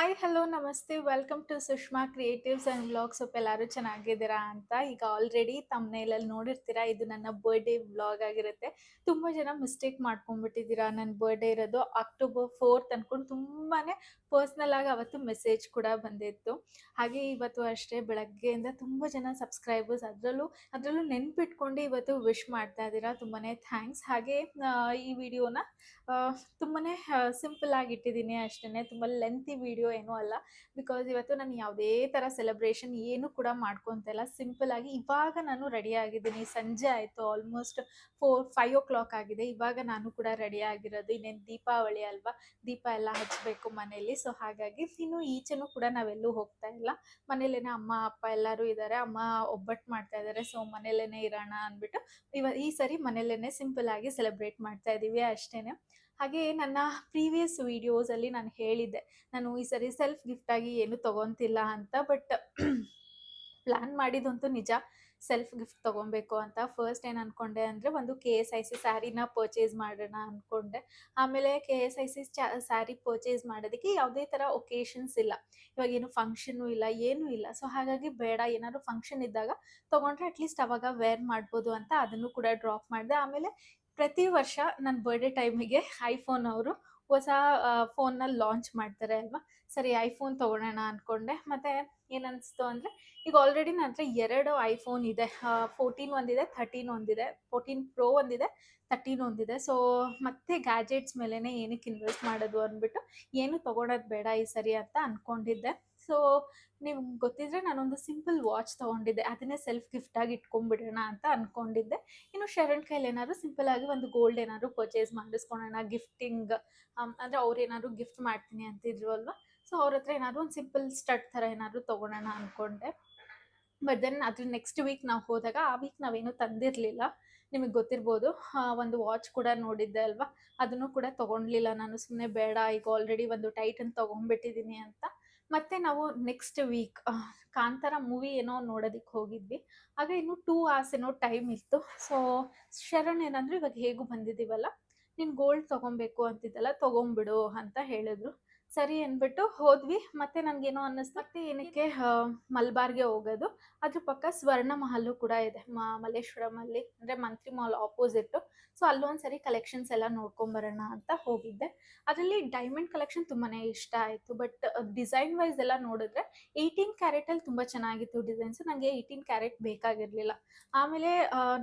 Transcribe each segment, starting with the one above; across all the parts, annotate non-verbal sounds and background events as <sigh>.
Hi hello ನಮಸ್ತೆ welcome to Sushma creatives and vlogs ಸ್ವಲ್ಪ ಎಲ್ಲರೂ ಚೆನ್ನಾಗಿದ್ದೀರಾ ಅಂತ ಈಗ ಆಲ್ರೆಡಿ ತಮ್ಮನೇಲಲ್ಲಿ ನೋಡಿರ್ತೀರಾ? ಇದು ನನ್ನ ಬರ್ಡೇ ವ್ಲಾಗ್ ಆಗಿರುತ್ತೆ. ತುಂಬ ಜನ ಮಿಸ್ಟೇಕ್ ಮಾಡ್ಕೊಂಡ್ಬಿಟ್ಟಿದ್ದೀರಾ ನನ್ನ ಬರ್ಡೇ ಇರೋದು ಅಕ್ಟೋಬರ್ ಫೋರ್ತ್ ಅಂದ್ಕೊಂಡು ತುಂಬಾ ಪರ್ಸ್ನಲ್ ಆಗಿ ಅವತ್ತು ಮೆಸೇಜ್ ಕೂಡ ಬಂದಿತ್ತು. ಹಾಗೆ ಇವತ್ತು ಅಷ್ಟೇ ಬೆಳಗ್ಗೆಯಿಂದ ತುಂಬ ಜನ ಸಬ್ಸ್ಕ್ರೈಬರ್ಸ್ ಅದರಲ್ಲೂ ಅದರಲ್ಲೂ ನೆನ್ಪಿಟ್ಕೊಂಡು ಇವತ್ತು ವಿಶ್ ಮಾಡ್ತಾ ಇದ್ದೀರಾ. ತುಂಬಾ ಥ್ಯಾಂಕ್ಸ್ ಹಾಗೆ ಈ ವಿಡಿಯೋನ ತುಂಬಾ ಸಿಂಪಲ್ ಆಗಿ ಇಟ್ಟಿದ್ದೀನಿ ಅಷ್ಟೇ ತುಂಬ ಲೆಂತಿ ವಿಡಿಯೋ ಏನೂ ಅಲ್ಲ. ಬಿಕಾಸ್ ಇವತ್ತು ನಾನು ಯಾವುದೇ ಥರ ಸೆಲೆಬ್ರೇಷನ್ ಏನು ಕೂಡ ಮಾಡ್ಕೊತಿಲ್ಲ ಸಿಂಪಲ್ ಆಗಿ ಇವಾಗ ನಾನು ರೆಡಿ ಆಗಿದ್ದೀನಿ. ಸಂಜೆ ಆಯಿತು almost four five o'clock ಆಗಿದೆ. ಇವಾಗ ನಾನು ಕೂಡ ರೆಡಿ ಆಗಿರೋದು. ಇನ್ನೇನು ದೀಪಾವಳಿ ಅಲ್ವಾ? ದೀಪ ಎಲ್ಲ ಹಚ್ಚಬೇಕು ಮನೆಯಲ್ಲಿ. ಸೊ ಹಾಗಾಗಿ ಇನ್ನು ಈಚೆನೂ ಕೂಡ ನಾವೆಲ್ಲೂ ಹೋಗ್ತಾ ಇಲ್ಲ. ಮನೇಲೇನೆ ಅಮ್ಮ, ಅಪ್ಪ ಎಲ್ಲರೂ ಇದ್ದಾರೆ. ಅಮ್ಮ ಒಬ್ಬಟ್ಟು ಮಾಡ್ತಾ ಇದ್ದಾರೆ. ಸೊ ಮನೇಲೇನೆ ಇರೋಣ ಅಂದ್ಬಿಟ್ಟು ಇವ ಈ ಸರಿ ಮನೇಲೇನೆ ಸಿಂಪಲ್ ಆಗಿ ಸೆಲೆಬ್ರೇಟ್ ಮಾಡ್ತಾ ಇದ್ದೀವಿ ಅಷ್ಟೇನೆ. ಹಾಗೆ ನನ್ನ ಪ್ರೀವಿಯಸ್ ವಿಡಿಯೋಸಲ್ಲಿ ನಾನು ಹೇಳಿದ್ದೆ. ನಾನು ಈ ಸರಿ ಸೆಲ್ಫ್ ಗಿಫ್ಟಾಗಿ ಏನು ತೊಗೊತಿಲ್ಲ ಅಂತ ಬಟ್ ಪ್ಲ್ಯಾನ್ <clears throat> ಮಾಡಿದಂತೂ ನಿಜ ಸೆಲ್ಫ್ ಗಿಫ್ಟ್ ತೊಗೊಬೇಕು ಅಂತ. ಫಸ್ಟ್ ಏನು ಅಂದ್ಕೊಂಡೆ ಅಂದರೆ ಒಂದು ಕೆ ಎಸ್ ಐ ಸಿ ಸ್ಯಾರಿನ ಪರ್ಚೇಸ್ ಮಾಡೋಣ ಅಂದ್ಕೊಂಡೆ ಆಮೇಲೆ K S I C saree purchase ಮಾಡೋದಕ್ಕೆ ಯಾವುದೇ ಥರ ಒಕೇಶನ್ಸ್ ಇಲ್ಲ. ಇವಾಗ ಏನು ಫಂಕ್ಷನ್ನು ಇಲ್ಲ, ಏನೂ ಇಲ್ಲ. ಸೊ ಹಾಗಾಗಿ ಬೇಡ, ಏನಾದ್ರು ಫಂಕ್ಷನ್ ಇದ್ದಾಗ ತೊಗೊಂಡ್ರೆ ಅಟ್ಲೀಸ್ಟ್ ಅವಾಗ ವೇರ್ ಮಾಡ್ಬೋದು ಅಂತ ಅದನ್ನು ಕೂಡ ಡ್ರಾಪ್ ಮಾಡಿದೆ. ಆಮೇಲೆ ಪ್ರತಿ ವರ್ಷ ನನ್ನ ಬರ್ಡೇ ಟೈಮಿಗೆ ಐಫೋನ್ ಅವರು ಹೊಸ ಫೋನ್ನ ಲಾಂಚ್ ಮಾಡ್ತಾರೆ ಅಲ್ವಾ? ಸರಿ ಐಫೋನ್ ತೊಗೊಳೋಣ ಅಂದ್ಕೊಂಡೆ ಮತ್ತು ಏನನ್ನಿಸ್ತು ಅಂದರೆ, ಈಗ ಆಲ್ರೆಡಿ ನನ್ನ ಹತ್ರ ಎರಡು ಐಫೋನ್ ಇದೆ. ಫೋರ್ಟೀನ್ ಒಂದಿದೆ ಥರ್ಟೀನ್ ಒಂದಿದೆ ಫೋರ್ಟೀನ್ ಪ್ರೋ ಒಂದಿದೆ ತರ್ಟೀನ್ ಒಂದಿದೆ. ಸೊ ಮತ್ತೆ ಗ್ಯಾಜೆಟ್ಸ್ ಮೇಲೇ ಏನಕ್ಕೆ ಇನ್ವೆಸ್ಟ್ ಮಾಡೋದು ಅಂದ್ಬಿಟ್ಟು ಏನು ತೊಗೊಳೋದು ಬೇಡ ಈ ಸರಿ ಅಂತ ಅಂದ್ಕೊಂಡಿದ್ದೆ ಸೊ ನಿಮ್ಗೆ ಗೊತ್ತಿದ್ರೆ ನಾನೊಂದು ಸಿಂಪಲ್ ವಾಚ್ ತೊಗೊಂಡಿದ್ದೆ. ಅದನ್ನೇ ಸೆಲ್ಫ್ ಗಿಫ್ಟಾಗಿ ಇಟ್ಕೊಂಡ್ಬಿಡೋಣ ಅಂತ ಅನ್ಕೊಂಡಿದ್ದೆ. ಇನ್ನು ಶರಣ್ ಕೈಲಿ ಏನಾದ್ರು ಸಿಂಪಲ್ ಆಗಿ ಒಂದು ಗೋಲ್ಡ್ ಏನಾದ್ರು ಪರ್ಚೇಸ್ ಮಾಡಿಸ್ಕೊಳೋಣ ಗಿಫ್ಟಿಂಗ್ ಅಂದರೆ ಅವ್ರು ಏನಾದ್ರು ಗಿಫ್ಟ್ ಮಾಡ್ತೀನಿ ಅಂತಿದ್ರು ಅಲ್ವಾ ಸೊ ಅವ್ರ ಹತ್ರ ಏನಾದ್ರು ಒಂದು ಸಿಂಪಲ್ ಸ್ಟಡ್ ಥರ ಏನಾದ್ರು ತೊಗೊಳೋಣ ಅಂದ್ಕೊಂಡೆ ಬಟ್ ದೆನ್ ಅದ್ರ ನೆಕ್ಸ್ಟ್ ವೀಕ್ ನಾವು ಹೋದಾಗ, ಆ ವೀಕ್ ನಾವೇನು ತಂದಿರಲಿಲ್ಲ. ನಿಮಗೆ ಗೊತ್ತಿರ್ಬೋದು ಒಂದು ವಾಚ್ ಕೂಡ ನೋಡಿದ್ದೆ ಅಲ್ವಾ? ಅದನ್ನು ಕೂಡ ತೊಗೊಂಡ್ಲಿಲ್ಲ ನಾನು. ಸುಮ್ಮನೆ ಬೇಡ, ಈಗ ಆಲ್ರೆಡಿ ಒಂದು ಟೈಟನ್ ತೊಗೊಂಡ್ಬಿಟ್ಟಿದ್ದೀನಿ ಅಂತ. ಮತ್ತೆ ನಾವು ನೆಕ್ಸ್ಟ್ ವೀಕ್ ಕಾಂತಾರ ಮೂವಿ ಏನೋ ನೋಡೋದಕ್ಕೆ ಹೋಗಿದ್ವಿ. ಆಗ ಇನ್ನು ಟೂ ಅವರ್ಸ್ ಏನೋ ಟೈಮ್ ಇತ್ತು. ಸೊ ಶರಣ್ ಏನಂದ್ರೆ ಇವಾಗ ಹೇಗೂ ಬಂದಿದ್ದೀವಲ್ಲ ನೀನು ಗೋಲ್ಡ್ ತೊಗೊಬೇಕು ಅಂತಿದ್ದಲ್ಲ, ತೊಗೊಂಬಿಡು ಅಂತ ಹೇಳಿದ್ರು. ಸರಿ ಅಂದ್ಬಿಟ್ಟು ಹೋದ್ವಿ. ಮತ್ತೆ ನನಗೇನೋ ಅನ್ನಿಸ್ತು, ಮತ್ತೆ ಏನಕ್ಕೆ ಮಲ್ಬಾರ್ಗೆ ಹೋಗೋದು. ಅದ್ರ ಪಕ್ಕ ಸ್ವರ್ಣ ಮಹಲು ಕೂಡ ಇದೆ, ಮ, ಮಲ್ಲೇಶ್ವರಮಲ್ಲಿ. ಅಂದರೆ ಮಂತ್ರಿ ಮಾಲ್ ಆಪೋಸಿಟ್ ಸೊ ಅಲ್ಲೊಂದ್ಸರಿ ಕಲೆಕ್ಷನ್ಸ್ ಎಲ್ಲ ನೋಡ್ಕೊಂಬರೋಣ ಅಂತ ಹೋಗಿದ್ದೆ. ಅದರಲ್ಲಿ ಡೈಮಂಡ್ ಕಲೆಕ್ಷನ್ ತುಂಬಾನೇ ಇಷ್ಟ ಆಯಿತು. ಬಟ್ ಡಿಸೈನ್ ವೈಸ್ ಎಲ್ಲ ನೋಡಿದ್ರೆ ಏಯ್ಟೀನ್ ಕ್ಯಾರೆಟಲ್ಲಿ ತುಂಬ ಚೆನ್ನಾಗಿತ್ತು ಡಿಸೈನ್ಸ್ ನನಗೆ ಏಯ್ಟೀನ್ ಕ್ಯಾರೆಟ್ ಬೇಕಾಗಿರಲಿಲ್ಲ. ಆಮೇಲೆ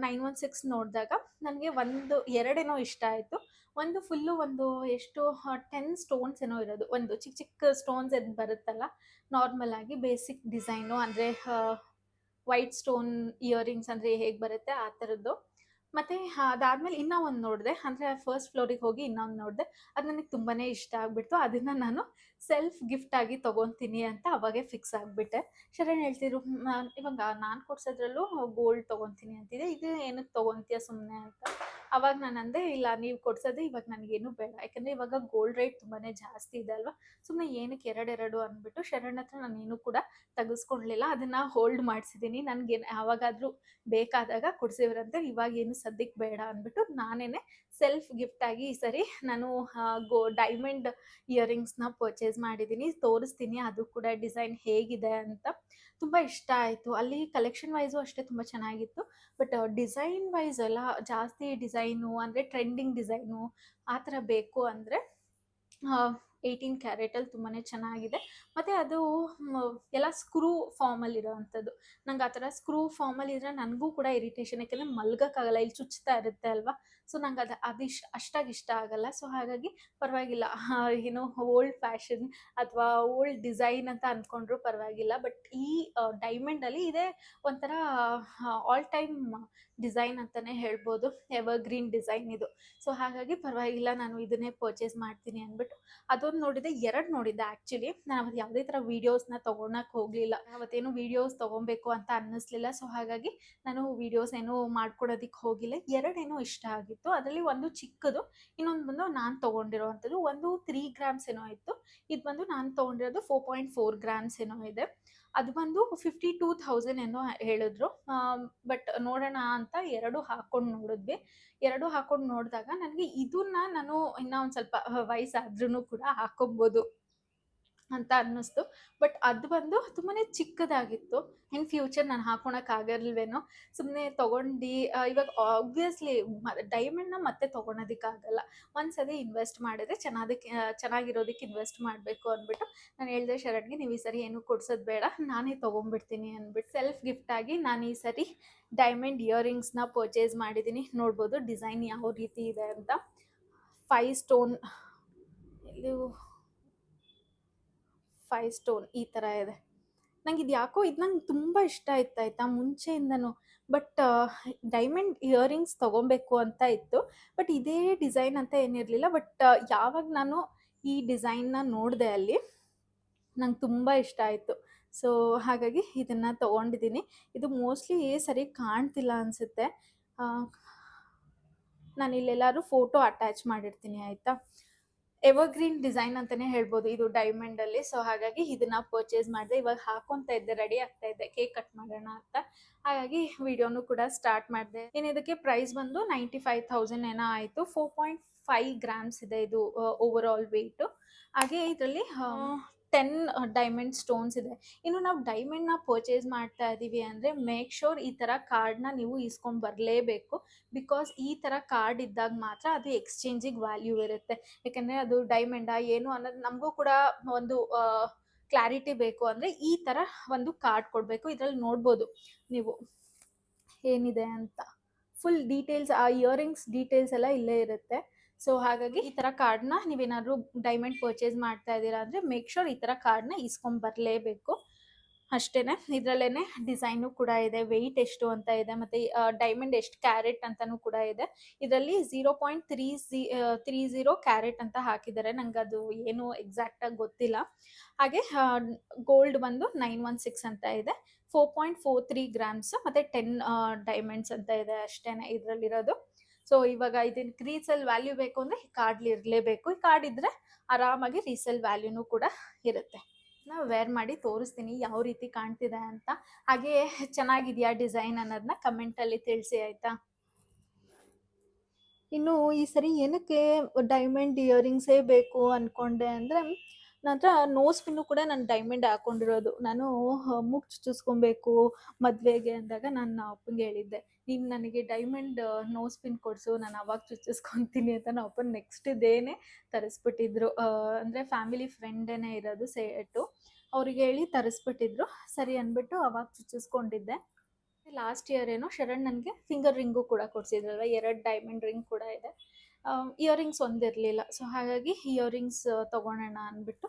ನೈನ್ ಒನ್ ಸಿಕ್ಸ್ ನೋಡಿದಾಗ ನನಗೆ ಒಂದು ಎರಡೇನೋ ಇಷ್ಟ ಆಯಿತು. ಒಂದು ಫುಲ್ಲು ಒಂದು ಎಷ್ಟು ಟೆನ್ ಸ್ಟೋನ್ಸ್ ಏನೋ ಇರೋದು. ಒಂದು ಚಿಕ್ಕ ಚಿಕ್ಕ ಸ್ಟೋನ್ಸ್ ಏನು ಬರುತ್ತಲ್ಲ ನಾರ್ಮಲ್ ಆಗಿ ಬೇಸಿಕ್ ಡಿಸೈನು ಅಂದರೆ ವೈಟ್ ಸ್ಟೋನ್ ಇಯರಿಂಗ್ಸ್ ಅಂದರೆ ಹೇಗೆ ಬರುತ್ತೆ ಆ ಥರದ್ದು ಮತ್ತು ಅದಾದಮೇಲೆ ಇನ್ನೂ ಒಂದು ನೋಡಿದೆ ಅಂದರೆ ಫಸ್ಟ್ ಫ್ಲೋರಿಗೆ ಹೋಗಿ ಇನ್ನೊಂದು ನೋಡಿದೆ ಅದು ನನಗೆ ತುಂಬಾ ಇಷ್ಟ ಆಗಿಬಿಡ್ತು. ಅದನ್ನು ನಾನು ಸೆಲ್ಫ್ ಗಿಫ್ಟಾಗಿ ತೊಗೊತೀನಿ ಅಂತ ಅವಾಗೆ ಫಿಕ್ಸ್ ಆಗಿಬಿಟ್ಟೆ. ಶರಣ್ ಹೇಳ್ತಿದ್ರು "ಹ್ಮ್, ಇವಾಗ ನಾನು ಕೊಡ್ಸೋದ್ರಲ್ಲೂ ಗೋಲ್ಡ್ ತೊಗೊತೀನಿ ಅಂತಿದೆ ಇದು ಏನಕ್ಕೆ ತೊಗೊತೀಯ ಸುಮ್ಮನೆ ಅಂತ? ಅವಾಗ ನಾನು ಅಂದೆ, ಇಲ್ಲ, ನೀವು ಕೊಡ್ಸೋದೇ ಇವಾಗ ನನಗೇನು ಬೇಡ. ಯಾಕಂದರೆ ಇವಾಗ ಗೋಲ್ಡ್ ರೇಟ್ ತುಂಬಾ ಜಾಸ್ತಿ ಇದೆ ಅಲ್ವಾ? ಸುಮ್ಮನೆ ಏನಕ್ಕೆ ಎರಡೆರಡು ಅಂದ್ಬಿಟ್ಟು ಶರಣ್ ಹತ್ರ ಏನು ಕೂಡ ತೆಗೆಸ್ಕೊಳ್ಲಿಲ್ಲ. ಅದನ್ನು ಹೋಲ್ಡ್ ಮಾಡಿಸಿದ್ದೀನಿ ನನಗೆ ಯಾವಾಗಾದರೂ ಬೇಕಾದಾಗ ಕೊಡ್ಸಿವ್ರಂತೆ ಇವಾಗ ಏನು ಸದ್ಯಕ್ಕೆ ಬೇಡ ಅಂದ್ಬಿಟ್ಟು ನಾನೇ ಸೆಲ್ಫ್ ಗಿಫ್ಟಾಗಿ ಈ ಸರಿ ನಾನು ಗೋ ಡೈಮಂಡ್ ಇಯರಿಂಗ್ಸ್ನ ಪರ್ಚೇಸ್ ಮಾಡಿದ್ದೀನಿ ತೋರಿಸ್ತೀನಿ. ಅದು ಕೂಡ ಡಿಸೈನ್ ಹೇಗಿದೆ ಅಂತ. ತುಂಬ ಇಷ್ಟ ಆಯಿತು. ಅಲ್ಲಿ ಕಲೆಕ್ಷನ್ ವೈಸು ಅಷ್ಟೇ ತುಂಬ ಚೆನ್ನಾಗಿತ್ತು. ಬಟ್ ಡಿಸೈನ್ ವೈಸ್ ಎಲ್ಲ ಜಾಸ್ತಿ ಡಿಸೈನು ಅಂದರೆ ಟ್ರೆಂಡಿಂಗ್ ಡಿಸೈನು ಆ ಥರ ಬೇಕು ಅಂದರೆ ಏಯ್ಟೀನ್ ಕ್ಯಾರೆಟಲ್ಲಿ ತುಂಬಾ ಚೆನ್ನಾಗಿದೆ. ಮತ್ತು ಅದು ಎಲ್ಲ ಸ್ಕ್ರೂ ಫಾರ್ಮಲ್ಲಿ ಇರೋವಂಥದ್ದು ನಂಗೆ ಆ ಥರ ಸ್ಕ್ರೂ ಫಾರ್ಮಲ್ಲಿ ಇದ್ರೆ ನನಗೂ ಕೂಡ ಇರಿಟೇಷನ್ ಯಾಕೆಂದರೆ ಮಲ್ಗೋಕ್ಕಾಗಲ್ಲ, ಇಲ್ಲಿ ಚುಚ್ತಾ ಇರುತ್ತೆ ಅಲ್ವಾ? ಸೊ ನಂಗೆ ಅದು ಅದಿಷ್ಟ ಅಷ್ಟಾಗಿ ಇಷ್ಟ ಆಗಲ್ಲ. ಸೊ ಹಾಗಾಗಿ ಪರವಾಗಿಲ್ಲ. ಏನು ಓಲ್ಡ್ ಫ್ಯಾಷನ್ ಅಥವಾ ಓಲ್ಡ್ ಡಿಸೈನ್ ಅಂತ ಅಂದ್ಕೊಂಡ್ರು ಪರವಾಗಿಲ್ಲ. ಬಟ್ ಈ ಡೈಮಂಡಲ್ಲಿ ಇದೇ ಒಂಥರ ಆಲ್ ಟೈಮ್ ಡಿಸೈನ್ ಅಂತಲೇ ಹೇಳ್ಬೋದು ಎವರ್ ಗ್ರೀನ್ ಡಿಸೈನ್ ಇದು. ಸೊ ಹಾಗಾಗಿ ಪರವಾಗಿಲ್ಲ, ನಾನು ಇದನ್ನೇ ಪರ್ಚೇಸ್ ಮಾಡ್ತೀನಿ ಅಂದ್ಬಿಟ್ಟು. ಅದೊಂದು ನೋಡಿದೆ, ಎರಡು ನೋಡಿದ್ದೆ ಆ್ಯಕ್ಚುಲಿ ನಾನು ಅವತ್ತು ಯಾವುದೇ ಥರ ವೀಡಿಯೋಸ್ನ ತೊಗೊಳಕ್ಕೆ ಹೋಗಲಿಲ್ಲ. ಅವತ್ತೇನು ವೀಡಿಯೋಸ್ ತೊಗೊಬೇಕು ಅಂತ ಅನ್ನಿಸ್ಲಿಲ್ಲ. ಸೊ ಹಾಗಾಗಿ ನಾನು ವೀಡಿಯೋಸ್ ಏನೂ ಮಾಡ್ಕೊಡೋದಕ್ಕೆ ಹೋಗಿಲ್ಲ. ಎರಡೇನೋ ಇಷ್ಟ ಆಗಿತ್ತು. ಅದರಲ್ಲಿ ಒಂದು ಚಿಕ್ಕದು, ಇನ್ನೊಂದು ಬಂದು ನಾನು ತೊಗೊಂಡಿರೋವಂಥದ್ದು. ಒಂದು ತ್ರೀ ಗ್ರಾಮ್ಸ್ ಏನೋ ಇತ್ತು. ಇದು ಬಂದು ನಾನು ತೊಗೊಂಡಿರೋದು ಫೋರ್ ಪಾಯಿಂಟ್ ಫೋರ್ ಗ್ರಾಮ್ಸ್ ಏನೋ ಇದೆ. ಅದು ಬಂದು ಫಿಫ್ಟಿ ಟೂ ಥೌಸಂಡ್ ಏನೋ ಹೇಳಿದ್ರು. ಬಟ್ ನೋಡೋಣ ಅಂತ ಎರಡು ಹಾಕೊಂಡು ನೋಡಿದ್ವಿ. ಎರಡು ಹಾಕೊಂಡು ನೋಡಿದಾಗ, ನನಗೆ ಇದನ್ನ ನಾನು ಇನ್ನೂ ಒಂದು ಸ್ವಲ್ಪ ವಯಸ್ಸಾದ್ರೂ ಕೂಡ ಹಾಕೊಬೋದು ಅಂತ ಅನ್ನಿಸ್ತು. ಬಟ್ ಅದು ಬಂದು ತುಂಬಾ ಚಿಕ್ಕದಾಗಿತ್ತು. ಇನ್ ಫ್ಯೂಚರ್ ನಾನು ಹಾಕೊಳಕ್ಕಾಗಲ್ವೇನೋ ಸುಮ್ಮನೆ ತೊಗೊಂಡು ಇವಾಗ ಆಬ್ವಿಯಸ್ಲಿ ಡೈಮಂಡ್ನ ಮತ್ತೆ ತೊಗೊಳೋದಕ್ಕಾಗಲ್ಲ. ಒಂದ್ಸರಿ ಇನ್ವೆಸ್ಟ್ ಮಾಡಿದ್ರೆ ಚೆನ್ನಾದಕ್ಕೆ ಚೆನ್ನಾಗಿರೋದಕ್ಕೆ ಇನ್ವೆಸ್ಟ್ ಮಾಡಬೇಕು ಅಂದ್ಬಿಟ್ಟು ನಾನು ಹೇಳಿದೆ ಶರಣ್ಗೆ, ನೀವು ಈ ಸರಿ ಏನು ಕೊಡ್ಸೋದು ಬೇಡ, ನಾನೇ ತೊಗೊಂಡ್ಬಿಡ್ತೀನಿ ಅಂದ್ಬಿಟ್ಟು ಸೆಲ್ಫ್ ಗಿಫ್ಟಾಗಿ ನಾನು ಈ ಸರಿ ಡೈಮಂಡ್ ಇಯರಿಂಗ್ಸ್ನ ಪರ್ಚೇಸ್ ಮಾಡಿದ್ದೀನಿ. ನೋಡ್ಬೋದು ಡಿಸೈನ್ ಯಾವ ರೀತಿ ಇದೆ ಅಂತ. ಫೈವ್ ಸ್ಟೋನ್ ಇದು ಫೈವ್ ಸ್ಟೋನ್ ಈ ಥರ ಇದೆ. ನಂಗೆ ಇದು ಯಾಕೋ ಇದು ನಂಗೆ ತುಂಬ ಇಷ್ಟ ಆಯ್ತು ಆಯಿತಾ ಮುಂಚೆಯಿಂದನೂ. ಬಟ್ ಡೈಮಂಡ್ ಇಯರಿಂಗ್ಸ್ ತೊಗೊಬೇಕು ಅಂತ ಇತ್ತು. ಬಟ್ ಇದೇ ಡಿಸೈನ್ ಅಂತ ಏನಿರಲಿಲ್ಲ. ಬಟ್ ಯಾವಾಗ ನಾನು ಈ ಡಿಸೈನ್ನ ನೋಡಿದೆ ಅಲ್ಲಿ ನಂಗೆ ತುಂಬ ಇಷ್ಟ ಆಯಿತು. ಸೊ ಹಾಗಾಗಿ ಇದನ್ನು ತೊಗೊಂಡಿದ್ದೀನಿ ಇದು ಮೋಸ್ಟ್ಲಿ ಸರಿ ಕಾಣ್ತಿಲ್ಲ ಅನಿಸುತ್ತೆ. ನಾನು ಇಲ್ಲೆಲ್ಲರೂ ಫೋಟೋ ಅಟ್ಯಾಚ್ ಮಾಡಿರ್ತೀನಿ, ಆಯಿತಾ? ಎವರ್ಗ್ರೀನ್ ಡಿಸೈನ್ ಅಂತಾನೆ ಹೇಳ್ಬೋದು. ಇದು ಡೈಮಂಡ್ ಅಲ್ಲಿ. ಸೊ ಹಾಗಾಗಿ ಇದನ್ನ ಪರ್ಚೇಸ್ ಮಾಡಿದೆ. ಇವಾಗ ಹಾಕೊಂತ ಇದ್ದೆ ರೆಡಿ ಆಗ್ತಾ ಇದ್ದೆ. ಕೇಕ್ ಕಟ್ ಮಾಡೋಣ ಅಂತ. ಹಾಗಾಗಿ ವಿಡಿಯೋನು ಕೂಡ ಸ್ಟಾರ್ಟ್ ಮಾಡಿದೆ. ಇನ್ನು ಇದಕ್ಕೆ ಪ್ರೈಸ್ ಬಂದು ನೈಂಟಿ ಫೈವ್ ತೌಸಂಡ್ ಏನೋ ಆಯಿತು. ಫೋರ್ ಪಾಯಿಂಟ್ ಫೈವ್ ಗ್ರಾಮ್ಸ್ ಇದೆ ಇದು ಓವರ್ ಆಲ್ ವೆಯ್ಟು ಹಾಗೆ ಇದರಲ್ಲಿ ಟೆನ್ ಡೈಮಂಡ್ ಸ್ಟೋನ್ಸ್ ಇದೆ. ಇನ್ನು ನಾವು ಡೈಮಂಡ್ನ ಪರ್ಚೇಸ್ ಮಾಡ್ತಾ ಇದ್ದೀವಿ ಅಂದರೆ ಮೇಕ್ ಶೋರ್ ಈ ಥರ ಕಾರ್ಡ್ನ ನೀವು ಇಸ್ಕೊಂಡು ಬರಲೇಬೇಕು. ಬಿಕಾಸ್ ಈ ಥರ ಕಾರ್ಡ್ ಇದ್ದಾಗ ಮಾತ್ರ ಅದು ಎಕ್ಸ್ಚೇಂಜಿಗೆ ವ್ಯಾಲ್ಯೂ ಇರುತ್ತೆ. ಯಾಕಂದರೆ ಅದು ಡೈಮಂಡಾ ಏನು ಅನ್ನೋದು ನಮಗೂ ಕೂಡ ಒಂದು ಕ್ಲಾರಿಟಿ ಬೇಕು ಅಂದರೆ ಈ ಥರ ಒಂದು ಕಾರ್ಡ್ ಕೊಡಬೇಕು. ಇದರಲ್ಲಿ ನೋಡ್ಬೋದು ನೀವು ಏನಿದೆ ಅಂತ. ಫುಲ್ ಡೀಟೇಲ್ಸ್ ಆ ಇಯರಿಂಗ್ಸ್ ಡೀಟೇಲ್ಸ್ ಎಲ್ಲ ಇಲ್ಲೇ ಇರುತ್ತೆ. ಸೊ ಹಾಗಾಗಿ ಈ ಥರ ಕಾರ್ಡ್ನ ನೀವೇನಾದ್ರು ಡೈಮಂಡ್ ಪರ್ಚೇಸ್ ಮಾಡ್ತಾ ಇದ್ದೀರಾ ಅಂದ್ರೆ ಮೇಕ್ ಶೋರ್ ಈ ಕಾರ್ಡ್ ಕಾರ್ಡ್ನ ಇಸ್ಕೊಂಡ್ ಬರಲೇಬೇಕು. ಅಷ್ಟೇನೆ. ಇದರಲ್ಲೇ ಡಿಸೈನು ಕೂಡ ಇದೆ. ವೆಯ್ಟ್ ಎಷ್ಟು ಅಂತ ಇದೆ. ಮತ್ತೆ ಡೈಮಂಡ್ ಎಷ್ಟು ಕ್ಯಾರೆಟ್ ಅಂತಾನು ಕೂಡ ಇದೆ. ಇದರಲ್ಲಿ ಝೀರೋ ಪಾಯಿಂಟ್ ತ್ರೀ ಝಿ ತ್ರೀ ಝೀರೋ ಕ್ಯಾರೆಟ್ ಅಂತ ಹಾಕಿದ್ದಾರೆ. ನಂಗೆ ಅದು ಏನು ಎಕ್ಸಾಕ್ಟ್ ಆಗಿ ಗೊತ್ತಿಲ್ಲ. ಹಾಗೆ ಗೋಲ್ಡ್ ಬಂದು ನೈನ್ ಒನ್ ಸಿಕ್ಸ್ ಅಂತ ಇದೆ. Four point four three grams ಮತ್ತೆ ಟೆನ್ ಡೈಮಂಡ್ಸ್ ಅಂತ ಇದೆ ಅಷ್ಟೇನೆ ಇದರಲ್ಲಿರೋದು. ಸೊ ಇವಾಗ ಇದನ್ನ ರೀಸೇಲ್ ವ್ಯಾಲ್ಯೂ ಬೇಕು ಅಂದರೆ ಈ ಕಾರ್ಡ್ಲಿ ಇರಲೇಬೇಕು. ಈ ಕಾರ್ಡ್ ಇದ್ದರೆ ಆರಾಮಾಗಿ ರೀಸೇಲ್ ವ್ಯಾಲ್ಯೂನು ಕೂಡ ಇರುತ್ತೆ. ನಾವು ವೇರ್ ಮಾಡಿ ತೋರಿಸ್ತೀನಿ ಯಾವ ರೀತಿ ಕಾಣ್ತಿದೆ ಅಂತ. ಹಾಗೆ ಚೆನ್ನಾಗಿದೆಯಾ ಡಿಸೈನ್ ಅನ್ನೋದನ್ನ ಕಮೆಂಟಲ್ಲಿ ತಿಳಿಸಿ ಆಯಿತಾ? ಇನ್ನು ಈ ಸರಿ ಏನಕ್ಕೆ ಡೈಮಂಡ್ ಇಯರಿಂಗ್ಸೇ ಬೇಕು ಅಂದ್ಕೊಂಡೆ ಅಂದರೆ ನಂತರ ನೋಸ್ ಪಿನ್ನು ಕೂಡ ನಾನು ಡೈಮಂಡ್ ಹಾಕೊಂಡಿರೋದು. ನಾನು ಮುಗ್ ಚುಚ್ಚಿಸ್ಕೊಬೇಕು ಮದುವೆಗೆ ಅಂದಾಗ ನಾನು ಅಪ್ಪಂಗೆ ಹೇಳಿದ್ದೆ. ನೀನು ನನಗೆ ಡೈಮಂಡ್ ನೋಸ್ ಪಿನ್ ಕೊಡಿಸು, ನಾನು ಅವಾಗ ಚುಚ್ಚಿಸ್ಕೊತೀನಿ ಅಂತ ನಮ್ಮ ಅಪ್ಪ ನೆಕ್ಸ್ಟ್ ಡೇನೆ ತರಿಸ್ಬಿಟ್ಟಿದ್ರು. ಅಂದರೆ ಫ್ಯಾಮಿಲಿ ಫ್ರೆಂಡೇನೆ ಇರೋದು ಸೇಟು, ಅವ್ರಿಗೆ ಹೇಳಿ ತರಿಸ್ಬಿಟ್ಟಿದ್ರು. ಸರಿ ಅಂದ್ಬಿಟ್ಟು ಅವಾಗ ಚುಚ್ಚಿಸ್ಕೊಂಡಿದ್ದೆ. ಲಾಸ್ಟ್ ಇಯರ್ ಏನೋ ಶರಣ್ ನನಗೆ ಫಿಂಗರ್ ರಿಂಗು ಕೂಡ ಕೊಡಿಸಿದ್ರಲ್ವ, ಎರಡು ಡೈಮಂಡ್ ರಿಂಗ್ ಕೂಡ ಇದೆ. ಇಯರಿಂಗ್ಸ್ ಒಂದಿರಲಿಲ್ಲ. ಸೊ ಹಾಗಾಗಿ ಇಯರಿಂಗ್ಸ್ ತೊಗೊಳೋಣ ಅಂದ್ಬಿಟ್ಟು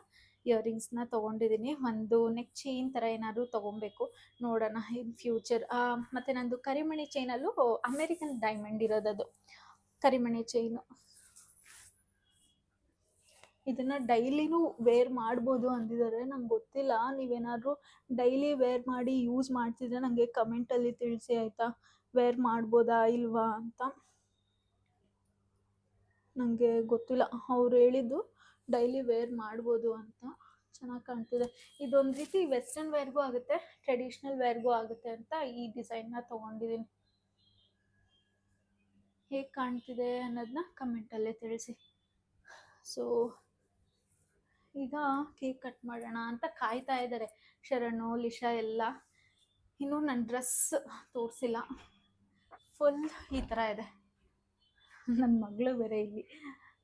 ಇಯರಿಂಗ್ಸ್ನ ತೊಗೊಂಡಿದ್ದೀನಿ ಒಂದು ನೆಕ್ ಚೈನ್ ಥರ ಏನಾದರೂ ತೊಗೊಬೇಕು. ನೋಡೋಣ ಇನ್ ಫ್ಯೂಚರ್ ಮತ್ತು ನಂದು ಕರಿಮಣಿ ಚೈನಲ್ಲೂ ಅಮೇರಿಕನ್ ಡೈಮಂಡ್ ಇರೋದದು. ಕರಿಮಣಿ ಚೈನು ಇದನ್ನು ಡೈಲಿನೂ ವೇರ್ ಮಾಡ್ಬೋದು ಅಂದಿದ್ದಾರೆ. ನಂಗೆ ಗೊತ್ತಿಲ್ಲ. ನೀವೇನಾದರೂ ಡೈಲಿ ವೇರ್ ಮಾಡಿ ಯೂಸ್ ಮಾಡ್ತಿದ್ರೆ ನನಗೆ ಕಮೆಂಟಲ್ಲಿ ತಿಳಿಸಿ, ಆಯಿತಾ? ವೇರ್ ಮಾಡ್ಬೋದಾ ಇಲ್ವಾ ಅಂತ? ನನಗೆ ಗೊತ್ತಿಲ್ಲ. ಅವ್ರು ಹೇಳಿದ್ದು ಡೈಲಿ ವೇರ್ ಮಾಡ್ಬೋದು ಅಂತ ಚೆನ್ನಾಗಿ ಕಾಣ್ತಿದೆ. ಇದೊಂದು ರೀತಿ ವೆಸ್ಟರ್ನ್ ವೇರ್ಗೂ ಆಗುತ್ತೆ, ಟ್ರೆಡಿಷ್ನಲ್ ವೇರ್ಗೂ ಆಗುತ್ತೆ ಅಂತ ಈ ಡಿಸೈನ್ನ ತೊಗೊಂಡಿದ್ದೀನಿ ಹೇಗೆ ಕಾಣ್ತಿದೆ ಅನ್ನೋದನ್ನ ಕಮೆಂಟಲ್ಲೇ ತಿಳಿಸಿ. ಸೊ ಈಗ ಕೇಕ್ ಕಟ್ ಮಾಡೋಣ ಅಂತ ಕಾಯ್ತಾ ಇದ್ದಾರೆ. ಶರಣು, ಲಿಶಾ ಎಲ್ಲ. ಇನ್ನೂ ನನ್ನ ಡ್ರೆಸ್ ತೋರಿಸಿಲ್ಲ. ಫುಲ್ ಈ ಥರ ಇದೆ. ನನ್ನ ಮಗಳು ಬೇರೆ ಇಲ್ಲಿ.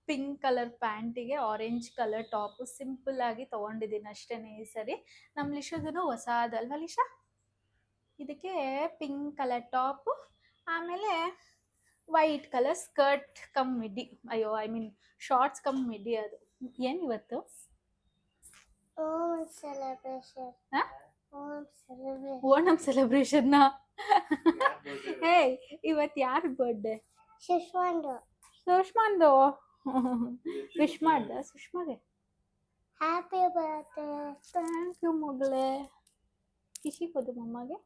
ಪಿಂಕ್ ಕಲರ್ ಪ್ಯಾಂಟಿಗೆ ಆರೆಂಜ್ ಕಲರ್ ಟಾಪು ಸಿಂಪಲ್ ಆಗಿ ತೊಗೊಂಡಿದ್ದೀನಿ ಅಷ್ಟೇ ಈ ಸರಿ. ನಮ್ಮ ಲಿಶೋದೂ ಹೊಸದಲ್ವಾ ಲಿಶಾ? ಇದಕ್ಕೆ ಪಿಂಕ್ ಕಲರ್ ಟಾಪು ಆಮೇಲೆ white colour skirt cum midi ಅಯ್ಯೋ ಐ ಮೀನ್ ಶಾರ್ಟ್ಸ್ ಕಮ್ ಮಿಡಿ ಅದು. ಏನು ಇವತ್ತು? ಓಣಂ ಸೆಲೆಬ್ರೇಷನ್. ಹೇ? ಇವತ್ತು ಯಾರ ಬರ್ಡೇ ಸುಷ್ಮಾಂದು ಸುಷ್ಮಾಂದು ವಿಶ್ ಮಾಡ್ದ ಸುಷ್ಮಾಗೆ ಹ್ಯಾಪಿ ಬರ್ತ್ಡೇ ಥ್ಯಾಂಕ್ ಯು ಮಗಳೇ ಖುಷಿ ಕೊಡು ಮಮ್ಮಗೆ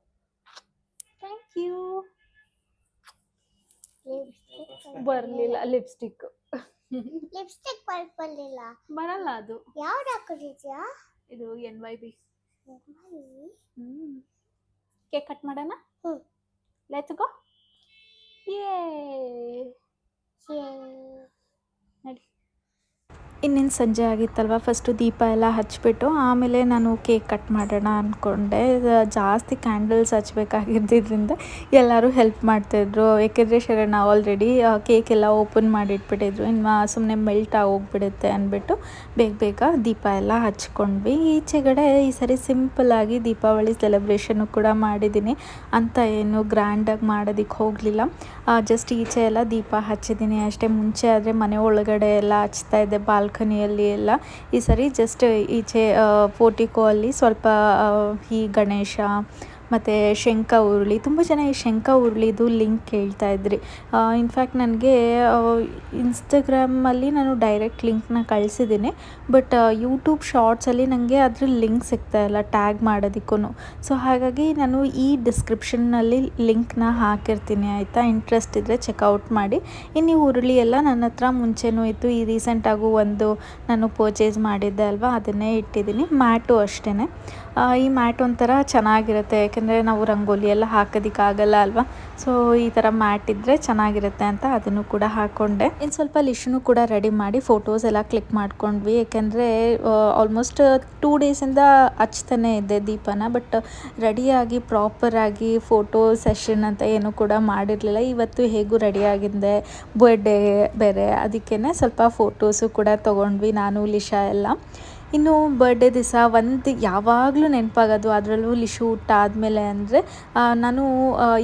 ಥ್ಯಾಂಕ್ ಯು ಬರ್ಲಿಲ್ಲ ಲಿಪ್ಸ್ಟಿಕ್ ಲಿಪ್ಸ್ಟಿಕ್ ಬರ್ಲಿಲ್ಲ ಬರಲ್ಲ ಅದು ಯಾವ್ದು ಹಾಕೊಂಡಿದ್ಯಾ ಇದು N Y B cake cut ಮಾಡೋಣ. ಲೆಟ್ಸ್ ಗೋ ಏ ನಡಿ ಇನ್ನೇನು ಸಂಜೆ ಆಗಿತ್ತಲ್ವ? ಫಸ್ಟು ದೀಪ ಎಲ್ಲ ಹಚ್ಬಿಟ್ಟು ಆಮೇಲೆ ನಾನು ಕೇಕ್ ಕಟ್ ಮಾಡೋಣ ಅಂದ್ಕೊಂಡೆ ಜಾಸ್ತಿ ಕ್ಯಾಂಡಲ್ಸ್ ಹಚ್ಬೇಕಾಗಿದ್ದರಿಂದ ಎಲ್ಲರೂ ಹೆಲ್ಪ್ ಮಾಡ್ತಾಯಿದ್ರು ಏಕೆಂದರೆ ಶರಣ ಆಲ್ರೆಡಿ ಕೇಕ್ ಎಲ್ಲ ಓಪನ್ ಮಾಡಿಟ್ಬಿಟ್ಟಿದ್ರು. ಇನ್ನು ಸುಮ್ಮನೆ ಮೆಲ್ಟ್ ಆಗೋಗ್ಬಿಡುತ್ತೆ ಅಂದ್ಬಿಟ್ಟು ಬೇಗ ಬೇಗ ದೀಪ ಎಲ್ಲ ಹಚ್ಕೊಂಡ್ವಿ. ಈಚೆಗಡೆ ಈ ಸರಿ ಸಿಂಪಲ್ಲಾಗಿ ದೀಪಾವಳಿ ಸೆಲೆಬ್ರೇಷನ್ನು ಕೂಡ ಮಾಡಿದ್ದೀನಿ. ಅಂತ ಏನು ಗ್ರ್ಯಾಂಡಾಗಿ ಮಾಡೋದಕ್ಕೆ ಹೋಗಲಿಲ್ಲ. ಜಸ್ಟ್ ಈಚೆ ಎಲ್ಲ ದೀಪ ಹಚ್ಚಿದ್ದೀನಿ. ಅಷ್ಟೇ ಮುಂಚೆ ಆದರೆ ಮನೆ ಒಳಗಡೆ ಎಲ್ಲ ಹಚ್ತಾ ಇದ್ದೆ. ಬಾಲ್ಕನಿಯಲ್ಲಿ ಎಲ್ಲ ಈ ಸರಿ ಜಸ್ಟ್ ಈಚೆ ಪೋರ್ಟಿಕೋ ಅಲ್ಲಿ ಸ್ವಲ್ಪ ಈ ಗಣೇಶ ಮತ್ತು ಶಂಖ ಉರುಳಿ, ತುಂಬ ಜನ ಈ ಶಂಖ ಉರುಳಿದು ಲಿಂಕ್ ಕೇಳ್ತಾ ಇದ್ರಿ. ಇನ್ಫ್ಯಾಕ್ಟ್ ನನಗೆ ಇನ್ಸ್ಟಾಗ್ರಾಮಲ್ಲಿ ನಾನು ಡೈರೆಕ್ಟ್ ಲಿಂಕ್ನ ಕಳಿಸಿದ್ದೀನಿ ಬಟ್ ಯೂಟ್ಯೂಬ್ ಶಾರ್ಟ್ಸಲ್ಲಿ ನನಗೆ ಅದ್ರ ಲಿಂಕ್ ಸಿಗ್ತಾ ಇಲ್ಲ ಟ್ಯಾಗ್ ಮಾಡೋದಕ್ಕೂ ಸೊ ಹಾಗಾಗಿ ನಾನು ಈ ಡಿಸ್ಕ್ರಿಪ್ಷನ್ನಲ್ಲಿ ಲಿಂಕ್ನ ಹಾಕಿರ್ತೀನಿ, ಆಯಿತಾ? ಇಂಟ್ರೆಸ್ಟ್ ಇದ್ದರೆ ಚೆಕ್ಔಟ್ ಮಾಡಿ. ಇನ್ನು ಈ ಉರುಳಿ ಎಲ್ಲ ನನ್ನ ಹತ್ರ ಮುಂಚೆನೂ ಇತ್ತು. ಈ ರೀಸೆಂಟಾಗೂ ಒಂದು ನಾನು ಪರ್ಚೇಸ್ ಮಾಡಿದ್ದೆ ಅಲ್ವಾ? ಅದನ್ನೇ ಇಟ್ಟಿದ್ದೀನಿ ಮ್ಯಾಟು ಅಷ್ಟೇ ಈ ಮ್ಯಾಟ್ ಒಂಥರ ಚೆನ್ನಾಗಿರುತ್ತೆ. ಯಾಕೆಂದರೆ ನಾವು ರಂಗೋಲಿ ಎಲ್ಲ ಹಾಕೋದಕ್ಕಾಗಲ್ಲ ಅಲ್ವಾ? ಸೊ ಈ ಥರ ಮ್ಯಾಟ್ ಇದ್ದರೆ ಚೆನ್ನಾಗಿರುತ್ತೆ ಅಂತ ಅದನ್ನು ಕೂಡ ಹಾಕ್ಕೊಂಡೆ ಇನ್ನು ಸ್ವಲ್ಪ ಲಿಸ್ಟನ್ನು ಕೂಡ ರೆಡಿ ಮಾಡಿ ಫೋಟೋಸ್ ಎಲ್ಲ ಕ್ಲಿಕ್ ಮಾಡ್ಕೊಂಡ್ವಿ. ಯಾಕೆಂದರೆ ಆಲ್ಮೋಸ್ಟ್ ಟೂ ಡೇಸಿಂದ ಹಚ್ತಾನೆ ಇದ್ದೆ ದೀಪನ. ಬಟ್ ರೆಡಿಯಾಗಿ ಪ್ರಾಪರಾಗಿ ಫೋಟೋ ಸೆಷನ್ ಅಂತ ಏನು ಕೂಡ ಮಾಡಿರಲಿಲ್ಲ. ಇವತ್ತು ಹೇಗೂ ರೆಡಿಯಾಗಿದ್ದೆ ಬರ್ಡೇ ಬೇರೆ. ಅದಕ್ಕೇ ಸ್ವಲ್ಪ ಫೋಟೋಸು ಕೂಡ ತೊಗೊಂಡ್ವಿ ನಾನು, ಲಿಶಾ ಎಲ್ಲ. ಇನ್ನು ಬರ್ಡೇ ದಿವಸ ಒಂದು ಯಾವಾಗಲೂ ನೆನಪಾಗೋದು ಅದರಲ್ಲೂ ಲಿಶು ಹುಟ್ಟ ಆದಮೇಲೆ ಅಂದರೆ ನಾನು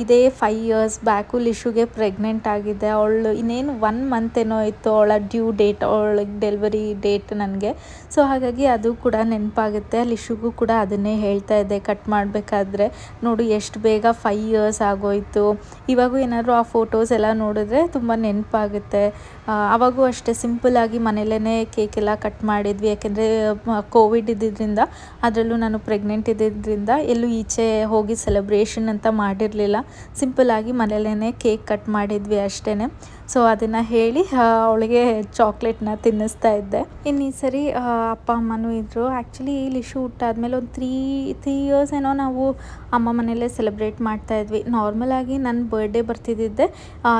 ಇದೇ ಫೈವ್ ಇಯರ್ಸ್ ಬ್ಯಾಕು ಲಿಶುಗೆ ಪ್ರೆಗ್ನೆಂಟ್ ಆಗಿದ್ದೆ. ಅವಳು ಇನ್ನೇನು ಒನ್ ಮಂತ್ ಏನೋ ಇತ್ತು, ಅವಳ ಡ್ಯೂ ಡೇಟ್ ಅವಳಿಗೆ ಡೆಲಿವರಿ ಡೇಟ್ ನನಗೆ. ಸೊ ಹಾಗಾಗಿ ಅದು ಕೂಡ ನೆನಪಾಗುತ್ತೆ. ಲಿಶುಗೂ ಕೂಡ ಅದನ್ನೇ ಹೇಳ್ತಾ ಇದ್ದೆ ಕಟ್ ಮಾಡಬೇಕಾದ್ರೆ. ನೋಡು, ಎಷ್ಟು ಬೇಗ ಫೈವ್ ಇಯರ್ಸ್ ಆಗೋಯ್ತು. ಇವಾಗೂ ಏನಾದರೂ ಆ ಫೋಟೋಸ್ ಎಲ್ಲ ನೋಡಿದ್ರೆ ತುಂಬ ನೆನಪಾಗುತ್ತೆ. ಅವಾಗೂ ಅಷ್ಟೇ ಸಿಂಪಲ್ಲಾಗಿ ಕೇಕ್ ಎಲ್ಲ ಕಟ್ ಮಾಡಿದ್ವಿ. ಯಾಕೆಂದರೆ ಕೋವಿಡ್ ಇದ್ದಿದ್ದರಿಂದ ಅದರಲ್ಲೂ ನಾನು ಪ್ರೆಗ್ನೆಂಟ್ ಇದ್ದಿದ್ದರಿಂದ ಎಲ್ಲೂ ಈಚೆ ಹೋಗಿ ಸೆಲೆಬ್ರೇಷನ್ ಅಂತ ಮಾಡಿರಲಿಲ್ಲ. ಸಿಂಪಲ್ಲಾಗಿ ಮನೇಲೇ ಕೇಕ್ ಕಟ್ ಮಾಡಿದ್ವಿ ಅಷ್ಟೇ ಸೊ ಅದನ್ನು ಹೇಳಿ ಅವಳಿಗೆ ಚಾಕ್ಲೇಟ್ನ ತಿನ್ನಿಸ್ತಾ ಇದ್ದೆ. ಇನ್ನು ಈ ಸರಿ ಅಪ್ಪ, ಅಮ್ಮನೂ ಇದ್ದರು ಆ್ಯಕ್ಚುಲಿ ಇಲ್ಲಿ ಶೂಟ್ ಆದಮೇಲೆ ಒಂದು ತ್ರೀ ತ್ರೀ ಇಯರ್ಸ್ ಏನೋ ನಾವು ಅಮ್ಮ ಮನೆಯಲ್ಲೇ ಸೆಲೆಬ್ರೇಟ್ ಮಾಡ್ತಾ ಇದ್ವಿ. ನಾರ್ಮಲಾಗಿ ನನ್ನ ಬರ್ಡೇ ಬರ್ತಿದ್ದಿದ್ದೆ.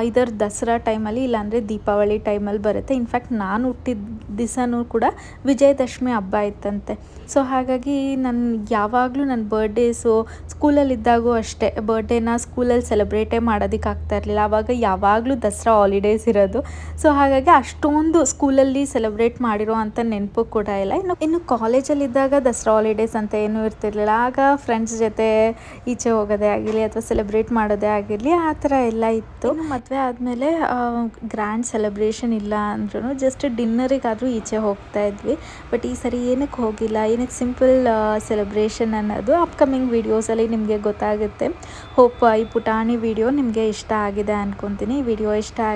ಇದರ ದಸರಾ ಟೈಮಲ್ಲಿ ಇಲ್ಲಾಂದರೆ ದೀಪಾವಳಿ ಟೈಮಲ್ಲಿ ಬರುತ್ತೆ. ಇನ್ಫ್ಯಾಕ್ಟ್ ನಾನು ಹುಟ್ಟಿದ ದಿವಸನೂ ಕೂಡ ವಿಜಯದಶಮಿ ಹಬ್ಬ ಇತ್ತಂತೆ. ಸೊ ಹಾಗಾಗಿ ನಾನು, ಯಾವಾಗಲೂ ನನ್ನ ಬರ್ಡೇಸು ಸ್ಕೂಲಲ್ಲಿದ್ದಾಗೂ ಅಷ್ಟೇ. ಬರ್ಡೇನ ಸ್ಕೂಲಲ್ಲಿ ಸೆಲೆಬ್ರೇಟೇ ಮಾಡೋದಕ್ಕೆ ಆಗ್ತಾ ಇರಲಿಲ್ಲ. ಆವಾಗ ಯಾವಾಗಲೂ ದಸರಾ ಹಾಲಿಡೇಸ್ ಇರೋದು. ಸೊ ಹಾಗಾಗಿ ಅಷ್ಟೊಂದು ಸ್ಕೂಲಲ್ಲಿ ಸೆಲೆಬ್ರೇಟ್ ಮಾಡಿರೋ ಅಂತ ನೆನಪು ಕೂಡ ಇಲ್ಲ. ಇನ್ನು ಇನ್ನು ಕಾಲೇಜಲ್ಲಿದ್ದಾಗ ದಸರಾ ಹಾಲಿಡೇಸ್ ಅಂತ ಏನೂ ಇರ್ತಿರ್ಲಿಲ್ಲ. ಆಗ ಫ್ರೆಂಡ್ಸ್ ಜೊತೆ ಈಚೆ ಹೋಗೋದೇ ಆಗಿರಲಿ ಅಥವಾ ಸೆಲೆಬ್ರೇಟ್ ಮಾಡೋದೇ ಆಗಿರಲಿ, ಆ ಥರ ಎಲ್ಲ ಇತ್ತು. ಮದುವೆ ಆದಮೇಲೆ ಗ್ರ್ಯಾಂಡ್ ಸೆಲೆಬ್ರೇಷನ್ ಇಲ್ಲ ಅಂದ್ರೂ ಜಸ್ಟ್ ಡಿನ್ನರಿಗಾದರೂ ಈಚೆ ಹೋಗ್ತಾ ಇದ್ವಿ. ಬಟ್ ಈ ಸರಿ ಏನಕ್ಕೆ ಹೋಗಿಲ್ಲ, ಏನಕ್ಕೆ ಸಿಂಪಲ್ ಸೆಲೆಬ್ರೇಷನ್ ಅನ್ನೋದು ಅಪ್ಕಮಿಂಗ್ ವೀಡಿಯೋಸಲ್ಲಿ ನಿಮಗೆ ಗೊತ್ತಾಗುತ್ತೆ. ಹೋಪ್ ಈ ಪುಟಾಣಿ ವಿಡಿಯೋ ನಿಮಗೆ ಇಷ್ಟ ಆಗಿದೆ ಅಂದ್ಕೊತೀನಿ ವಿಡಿಯೋ ಇಷ್ಟ